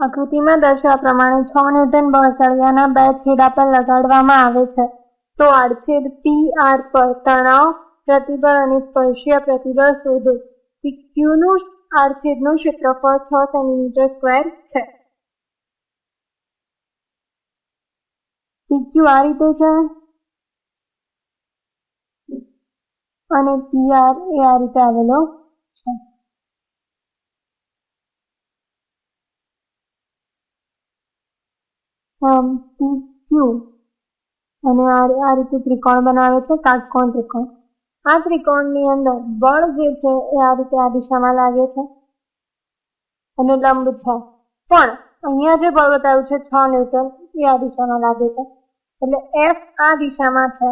આકૃતિમાં દર્શાવ્યા પ્રમાણે છ ન્યૂટન બળસળિયાના બે છેડા પર લગાડવામાં આવે છે. તો આડછેદ પી આર પર તણાવ, પ્રતિબળ અને સ્પર્શીય પ્રતિબળ શોધો. ક્યુનું આડછેદનું ક્ષેત્રફળ છ સેન્ટીમીટર સ્ક્વેર છે. પીક્યુ આ રીતે છે. અને પીઆર એ આ રીતે આવેલો છે. આમ ક્યુ? અને આ રીતે ત્રિકોણ બનાવે છે, કાટકોણ ત્રિકોણ. આ ત્રિકોણની અંદર બળ જે છે એ આ રીતે આ દિશામાં લાગે છે અને લંબ છે. પણ અહીંયા જે બળ બતાવ્યું છે, છ ન્યૂટન, એ આ દિશામાં લાગે છે. એટલે એફ આ દિશામાં છે,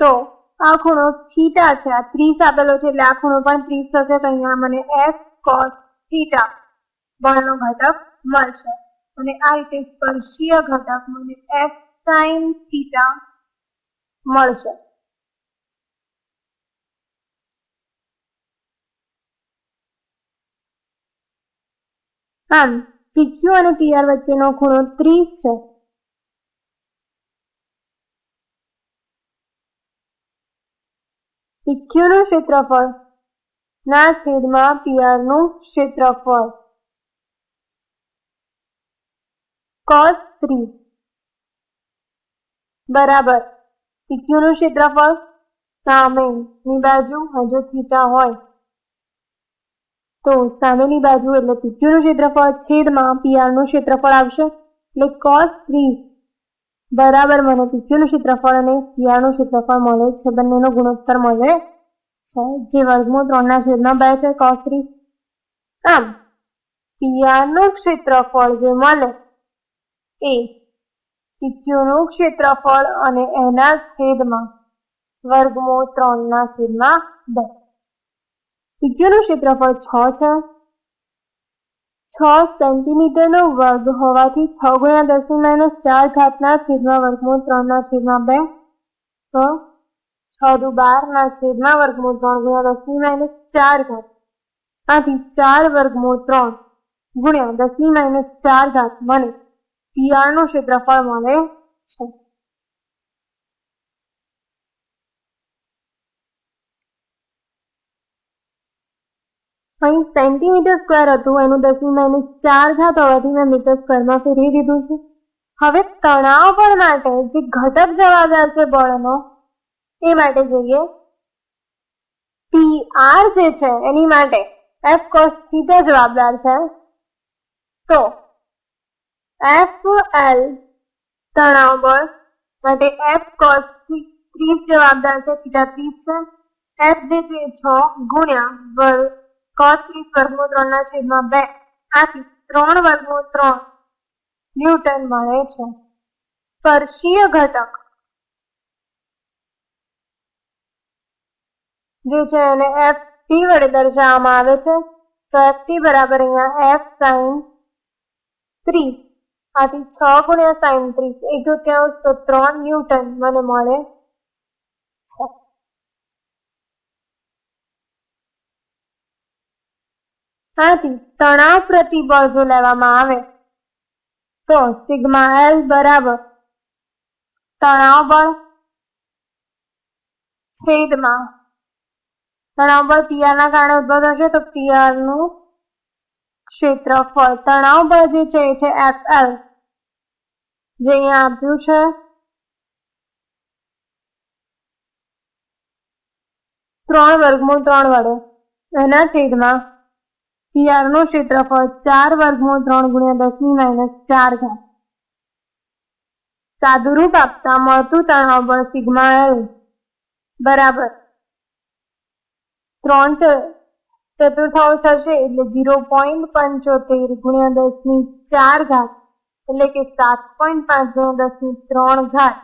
તો આ ખૂણો થીટા છે, આ ત્રીસ આપેલો છે, એટલે આ ખૂણો પણ ત્રીસ થશે, તો અહીંયા મને એફ કોસ થીટા બળનો ઘટક મળશે. અને આ રીતે સ્પર્શીય ઘટક મને એફ સાઈન થીટા મળશે. આમ પીક્યુ અને પીઆર વચ્ચેનો ખૂણો 30 છે. PQ નું ક્ષેત્રફળ ના છેદમાં PR નું ક્ષેત્રફળ. Cos 30 બરાબર. પીક્યુનું ક્ષેત્રફળ સામેની બાજુ હજુ થીટા હોય. તો સામેની બાજુ એટલે પીક્યુનું ક્ષેત્રફળ છેદમાં પીઆરનું ક્ષેત્રફળ આવશે. એટલે કોસ થ્રી બરાબર, મને પીક્યુનું ક્ષેત્રફળ અને પીઆરનું ક્ષેત્રફળ મળે છે. બંનેનો ગુણોત્તર મળે છે. જે વર્ગમૂળ ત્રણના છેદમાં બે છે કોસ ત્રીસ આમ પીઆરનું ક્ષેત્રફળ જે મળે એ PQ નું ક્ષેત્રફળ અને એના છેદમાં વર્ગમૂળ ત્રણ ના છેદમાં બે PQ ક્ષેત્રફળ છ છે. છ સેન્ટીમીટરનો વર્ગ હોવાથી છ ગુણ્યા દસ માઇનસ ચાર ઘાતના છેદમાં વર્ગમૂળ ત્રણ ના છેદમાં બે. તો છ દુ બાર ના છેદમાં વર્ગમૂળ ત્રણ ગુણ્યા દસની માઇનસ ચાર ઘાત. આથી ચાર વર્ગમૂળ ત્રણ ગુણ્યા દસની માઇનસ ચાર ઘાત મને PR નું ક્ષેત્રફળ મળે છે અહીં સેન્ટીમીટર સ્ક્વેર હતું એનું દસની માઇનસ ચાર ઘાત હોવાથી મેં મીટર સ્ક્વેરમાં ફેરવી દીધું છે હવે તણાવ બળ માટે જે ઘટક જવાબદાર છે બળનો એ માટે જોઈએ PR જે છે એની માટે એફ કોસ થીટા જવાબદાર છે તો FL તણાવ બળ માટે F cos 30 જવાબદાર છે થીટા 30 છે. F જે છે 6 ગુણ્યા વર્ગ cos 30 વર્ગમૂળ 3 ના છેદમાં 2 આથી 3 વર્ગમૂળ 3 ન્યૂટન મળે છે. સ્પર્શીય ઘટક જે છે એને એફ ટી વડે દર્શાવવામાં આવે છે. તો એફ ટી બરાબર અહીંયા એફ સાઈન ત્રીસ. આથી છ ગુણ્યા સાઈન ત્રીસ એક તૃતીયાંશ તો ત્રણ ન્યૂટન મને મળે. છે આથી તણાવ પ્રતિબળ જો લેવામાં આવે, તો સિગ્મા એલ બરાબર તણાવ બળ છેદમાં. તણાવ બળ પીઆર ના કારણે ઉદ્ભવ થશે તો પીઆરનું ક્ષેત્રફળ તણાવ બાજુ છે છે એફ એલ જે અહીંયા આપ્યું છે. ત્રણ વર્ગમૂળ ત્રણ વડે. એના છેદમાં પીઆરનું ક્ષેત્રફળ ચાર વર્ગમૂળ ત્રણ ગુણ્યા દસની માઇનસ ચાર ઘાત. સાદુરૂપ આપતા મળતું તણાવ બળ સિગ્મા એલ બરાબર. ત્રણ ચતુર્થાંશ હશે એટલે ઝીરો પોઈન્ટ પંચોતેર ગુણ્યા દસની ચાર ઘાત, એટલે કે સાત પોઈન્ટ પાંચ ગુણ્યા દસની ત્રણ ઘાત,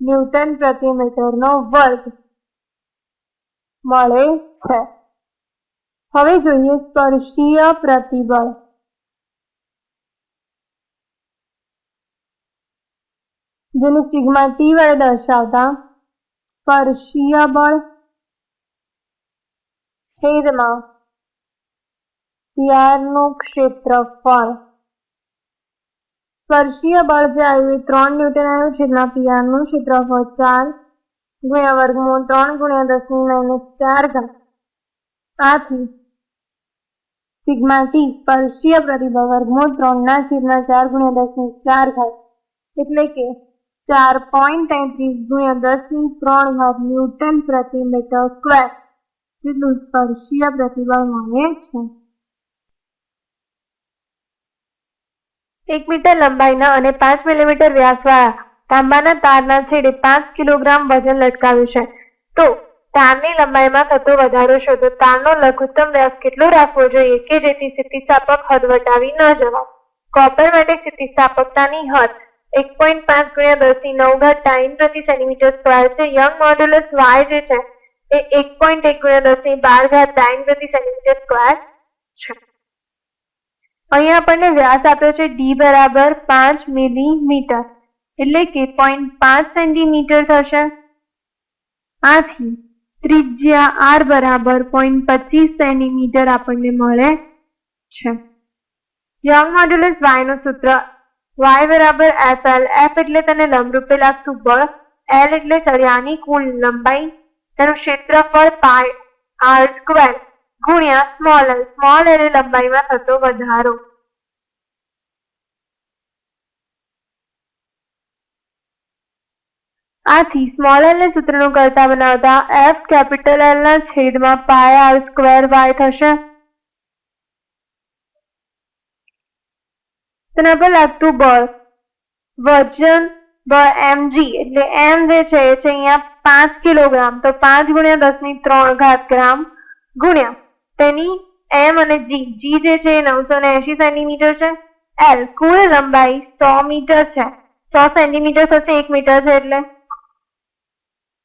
ન્યૂટન પ્રતિ મીટર નો વર્ગ મળે છે. હવે જોઈએ સ્પર્શીય પ્રતિબળ. જેને સિગ્મા ટી વડે દર્શાવતા સ્પર્શીય બળ છેદમાં પીઆર ક્ષેત્રફળ. સ્પર્શીય બળ જે આવ્યું ત્રણ ન્યૂટન આવ્યું છેદના પિયારનું ક્ષેત્રફળ ચાર ગુણ્યા વર્ગમૂળ ત્રણ ગુણ્યા દસની માઇનસ ચાર ઘાત આથી સિગ્મા ટી સ્પર્શીય પ્રતિબળ વર્ગમૂળ ત્રણ ના છેદના ચાર ગુણ્યા દસની ચાર ઘાત એટલે કે ચાર પોઈન્ટ તેત્રીસ ગુણ્યા દસની ત્રણ ઘાત ન્યૂટન પ્રતિ મીટર સ્ક્વેર જેટલું સ્પર્શીય પ્રતિબળ એક મીટર લંબાઈના અને પાંચ મિલીમીટર વ્યાસવાળા તાંબાના તારના છેડે પાંચ કિલોગ્રામ વજન લટકાવ્યું છે. તો તારની લંબાઈમાં થતો વધારો શોધો, તારનો લઘુત્તમ વ્યાસ કેટલો રાખવો જોઈએ કે જેથી સ્થિતિસ્થાપક હદ વટાવી ન જવાય? કોપર માટે સ્થિતિસ્થાપકતાની હદ એક પોઈન્ટ પાંચ ગુણ્યા દસની નવ ઘાત ટાઈમ પ્રતિ સેન્ટીમીટર સ્ક્વેર છે. યંગ મોડ્યુલસ વાય જે છે એ એક પોઈન્ટ એક ગુણ્યા દસની બાર ઘાત ટાઈમ પ્રતિ સેન્ટીમીટર સ્ક્વેર છે. અહીંયા આપણને વ્યાસ આપ્યો છે ડી બરાબર પાંચ મિલીમીટર. એટલે કે પોઈન્ટ પાંચ સેન્ટીમીટર થશે. આથી ત્રિજ્યા આર બરાબર પોઈન્ટ પચીસ સેન્ટીમીટર આપણને મળે છે. યંગ મોડ્યુલસ વાયનું સૂત્ર, વાય બરાબર એફ એલ, એફ એટલે તેને લંબરૂપે લાગતું બળ, એલ એટલે સળિયાની કુલ લંબાઈ તેનું ક્ષેત્રફળ પાય આર સ્ક્વેર ગુણ્યા સ્મોલ એલ સ્મોલ એલ લંબાઈમાં થતો વધારો. આથી સ્મોલ એલ ને સૂત્રનું કરતા બનાવતા એફ કેપિટલ એલ ના છેદમાં પાય આર સ્ક્વેર વાય થશે. તેના પર લાગતું બળ વજન mg એટલે એમ જે છે, એ છે અહીંયા પાંચ કિલોગ્રામ. તો પાંચ ગુણ્યા દસની ત્રણ ઘાત ગ્રામ ગુણ્યા તેની એમ અને જી જી જે છે, એ નવસો ને એસી સેન્ટીમીટર છે. એલ કુલ લંબાઈ સો મીટર છે. સો સેન્ટીમીટર થશે એક મીટર છે એટલે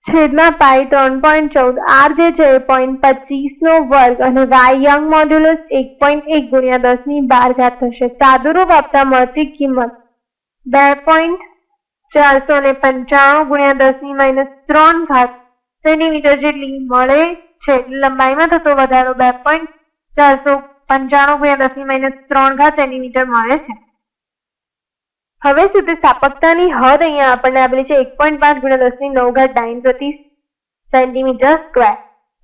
છેદમાં પાઈ ત્રણ પોઈન્ટ ચૌદ. આર જે છે પોઈન્ટ પચીસ નો વર્ગ અને વાય યંગ મોડ્યુલસ એક પોઈન્ટ એક ગુણ્યા દસની બાર ઘાત થશે. સાદુરૂપ આપતા મળતી કિંમત બે પોઈન્ટ ચારસો ને પંચાણું ગુણ્યા દસની માઇનસ ત્રણ ઘાત સેન્ટીમીટર જેટલી મળે છે. લંબાઈમાં થતો વધારો બે પોઈન્ટ ચારસો પંચાણું ગુણ્યા દસની માઇનસ ત્રણ ઘાત સેન્ટીમીટર મળે છે. હવે સ્થાપકતાની હદ અહીંયા આપણને આપેલી છે? એક પોઈન્ટ પાંચ ગુણ્યા દસની નવ ઘાત ડાઇન પ્રતિ સેન્ટીમીટર સ્ક્વેર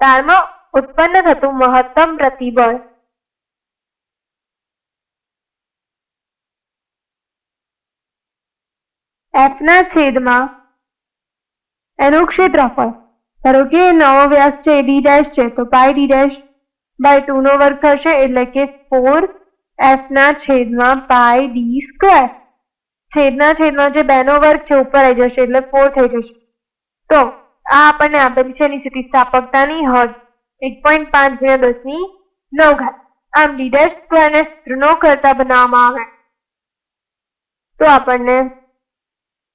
તારમાં ઉત્પન્ન થતું મહત્તમ પ્રતિબળ એફ ના છેદમાં એનું ક્ષેત્રફળ. ધારો કે નવો વ્યાસ છે ડી ડેશ છે, તો pi D dash by two નો વર્ગ થશે એટલે કે ફોર એફ ના છેદમાં પાય ડી સ્ક્વેર છેદના છેદમાં જે બેનો વર્ગ છે, ઉપર આવી જશે એટલે ફોર થઈ જશે. તો આ આપણને આપેલી છે એની સ્થિતિસ્થાપકતાની હદ એક પોઈન્ટ પાંચ ગુણ્યા દસની નવ ઘાત આમ ડી ડેશ સ્ક્વેર ને કરતા બનાવવામાં આવે. તો આપણને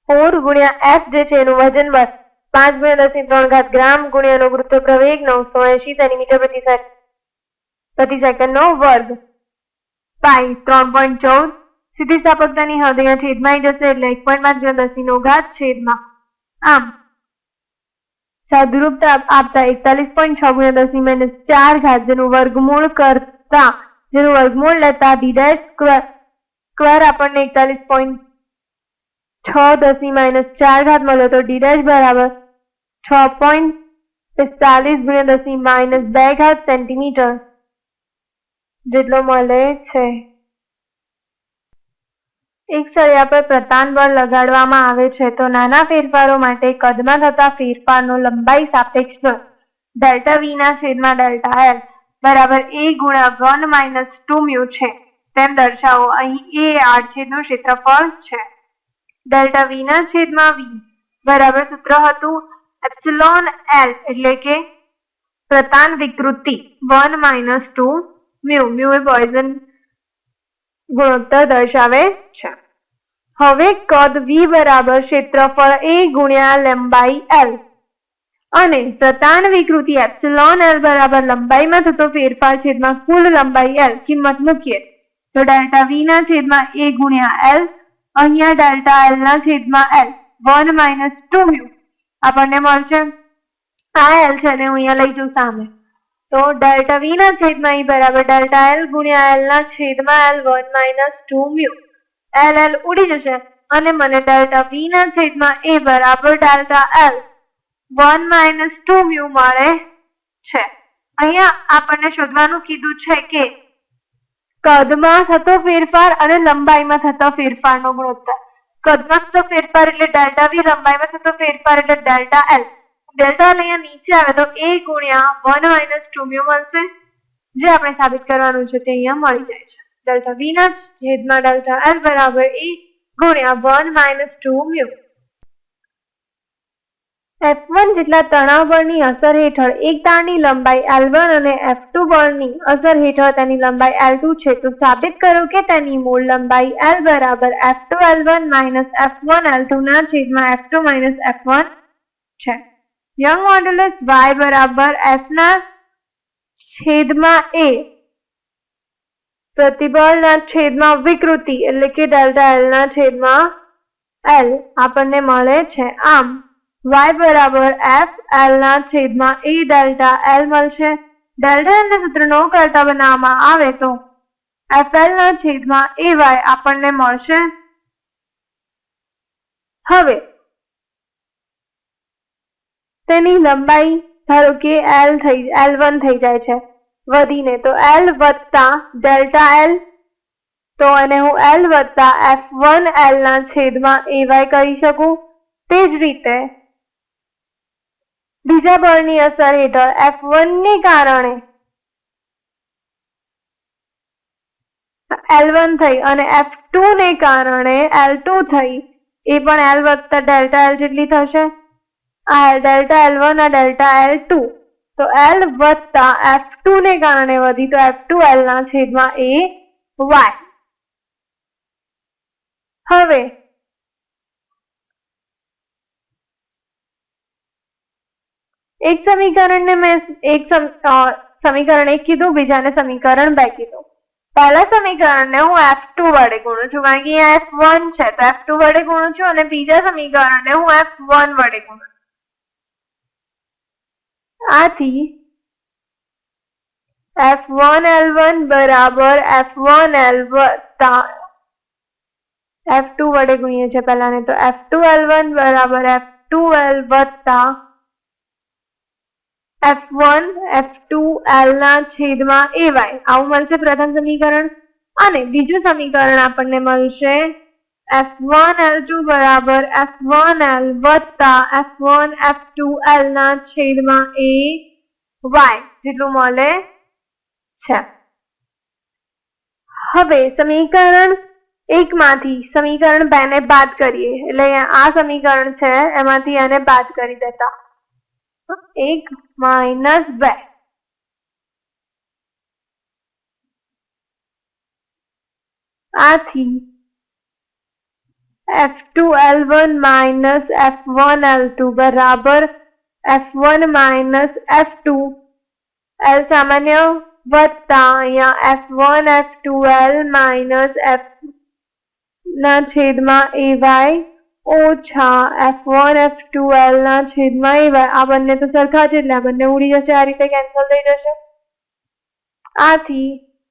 ફોર ગુણ્યા એફ જે છે એનું વજન બળ પાંચ ગુણ્યા દસની ત્રણ ઘાત ગ્રામ ગુણ્યા નો ગુરુત્વ પ્રવેગ નવસો એસી સેન્ટીમીટર પ્રતિ પ્રતિ સેકન્ડ નો વર્ગ. પાઈ ત્રણ પોઈન્ટ ચૌદ. સીધી સ્થાપકતાની હદ છેદમાં જશે એટલે એક પોઈન્ટ પાંચ ગુણ્યા દસ નો ઘાત છેદમાં. આમ સાદુરૂપતા આપતા એકતાલીસ પોઈન્ટ છ ગુણ્યા દસની માઇનસ ચાર ઘાત જેનું વર્ગમૂળ કરતા, જેનું વર્ગમૂળ લેતા ડી ડેશ સ્ક્વેર સ્ક્વેર આપણને એકતાલીસ પોઈન્ટ છ દસની માઇનસ ચાર ઘાત મળ્યો તો ડી બરાબર છ પોઈન્ટ પિસ્તાલીસ ગુણ્યા દસની માઇનસ બે ઘાત સેન્ટીમીટર જેટલો મળે છે. એક સળિયા પર પ્રતાન બળ લગાડવામાં આવે છે તો નાના ફેરફારો માટે કદમાં થતા ફેરફારનો લંબાઈ સાપેક્ષ દળ ડેલ્ટા વી ના છેદમાં ડેલ્ટા એલ બરાબર એ ગુણ્યા વન માઇનસ ટુ મ્યુ છે. તેમ દર્શાવો, અહીં એ આડછેદનું ક્ષેત્રફળ છે. ડેલ્ટા વી છેદમાં વી બરાબર સૂત્ર હતું એપ્સિલોન એલ એટલે કે પ્રતાન વિકૃતિ. One minus two mu. Mu એ પોઈઝન ગુણોત્તર દર્શાવે છે. હવે કદ વી બરાબર ક્ષેત્રફળ એ ગુણ્યા લંબાઈ એલ અને પ્રતાન વિકૃતિ એપ્સિલોન એલ બરાબર લંબાઈમાં થતો ફેરફાર છેદમાં કુલ લંબાઈ એલ કિંમત મૂકીએ. તો ડેલ્ટા વી ના છેદમાં એ ગુણ્યા l અહીંયા ડેલ્ટા એલ ના છેદમાં L one minus two mu આપણને મળશે. આ એલ છે ને હું અહીંયા લઈ જઉં સામે. તો ડેલ્ટા વી ના છેદમાં ઈ બરાબર ડેલ્ટા એલ ગુણ્યા એલ ના છેદમાં L one minus two mu L L ઉડી જશે અને મને ડેલ્ટા વી ના છેદમાં એ બરાબર delta L one minus two mu મળે છે. અહીંયા આપણને શોધવાનું કીધું છે કે કદમાં થતો ફેરફાર અને લંબાઈમાં થતો ફેરફારનો ગુણોત્તર. કદમાં થતો ફેરફાર એટલે ડેલ્ટા વી લંબાઈમાં થતો ફેરફાર એટલે ડેલ્ટા એલ ડેલ્ટા એલ અહીંયા નીચે આવે તો એ ગુણ્યા વન માઇનસ ટુ મ્યુ મળશે. જે આપણે સાબિત કરવાનું છે તે અહીંયા મળી જાય છે. ડેલ્ટા વી ના છેદમાં ડેલ્ટા એલ બરાબર એ ગુણ્યા one minus two mu. F1 જેટલા તણાવ બળની અસર હેઠળ એક તારની લંબાઈ L1 અને F2 બળની અસર હેઠળ તેની લંબાઈ L2 છે. તો સાબિત કરો કે તેની મૂળ લંબાઈ L બરાબર F2 L1 minus F1 L2 ના છેદમાં F2 માઇનસ F1 છે. યંગ મોડ્યુલસ y બરાબર F ના છેદમાં A. પ્રતિબળના છેદમાં વિકૃતિ એટલે કે ડેલ્ટા એલ ના છેદમાં એલ આપણને મળે છે. આમ y બરાબર એફ એલ ના છેદમાં એ ડેલ્ટા એલ મળશે. ડેલ્ટા એલ ને સૂત્ર નો કરતા બનાવવામાં આવે તો એફ એલ ના છેદમાં એ વાય આપણને મળશે. હવે તેની લંબાઈ ધારો કે એલ થઈ એલ વન થઈ જાય છે. વધીને તો એલ વત્તા ડેલ્ટા એલ તો એને હું એલ વત્તા એફ વન એલ ના છેદમાં એવાય વાય કરી શકું. તે જ રીતે બીજા બળની અસર હેઠળ એફ વન ને કારણે એલ વન થઈ અને એફ ટુ ને કારણે એલ ટુ થઈ. એ પણ એલ વત્તા ડેલ્ટા એલ જેટલી થશે. આ ડેલ્ટા એલ વન આ ડેલ્ટા એલ ટુ તો એલ વત્તા એફ ટુ ને કારણે વધી તો એફ ટુ એલ ના છેદમાં એ વાય હવે એક સમીકરણને મેં એક સમીકરણ એક કીધું, બીજાને સમીકરણ બે કીધું પહેલા સમીકરણને હું એફ ટુ વડે ગુણું છું, કારણ કે એફ વન છે, તો એફ ટુ વડે ગુણું છું અને બીજા સમીકરણને હું એફ વન વડે ગુણું છું. આથી એફ વન એલ વન બરાબર F one L F two વડે ગુણીએ છીએ પહેલાને તો એફ ટુ એલ વન બરાબર એફ ટુ એલ વત્તા F one F two L ના છેદમાં એ વાય આવું મળશે પ્રથમ સમીકરણ. અને બીજું સમીકરણ આપણને મળશે એફ વન એલ ટુ બરાબર એફ વન એલ વત્તા F one F two L ના છેદમાં એ વાય જેટલું મળે છે. હવે સમીકરણ એક માંથી સમીકરણ બે ને બાદ કરીએ. એટલે આ સમીકરણ છે, એમાંથી એને બાદ કરી દેતા. એક માઇનસ બે. આથી F two L one minus F one L two બરાબર F one minus F two. L સામાન્ય વત્તા અહીંયા F one, F two L minus F ના છેદમાં એ વાય ઓછા F one F two L ના છેદમાં એ આ બંને તો સરખા છે એટલે આ બંને ઉડી જશે, આ રીતે કેન્સલ થઈ જશે. આથી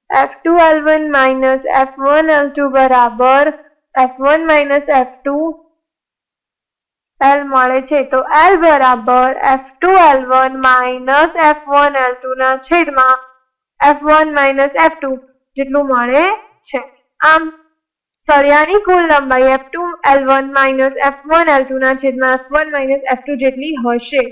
F two L one minus F one L two બરાબર F one minus F two L મળે છે. તો એલ બરાબર F two L one minus F one L two ના છેદમાં F one minus F two જેટલું મળે છે. આમ સળિયાની કુલ લંબાઈ F two L one minus F one L two ના છેદમાં F one minus F two જેટલી હશે.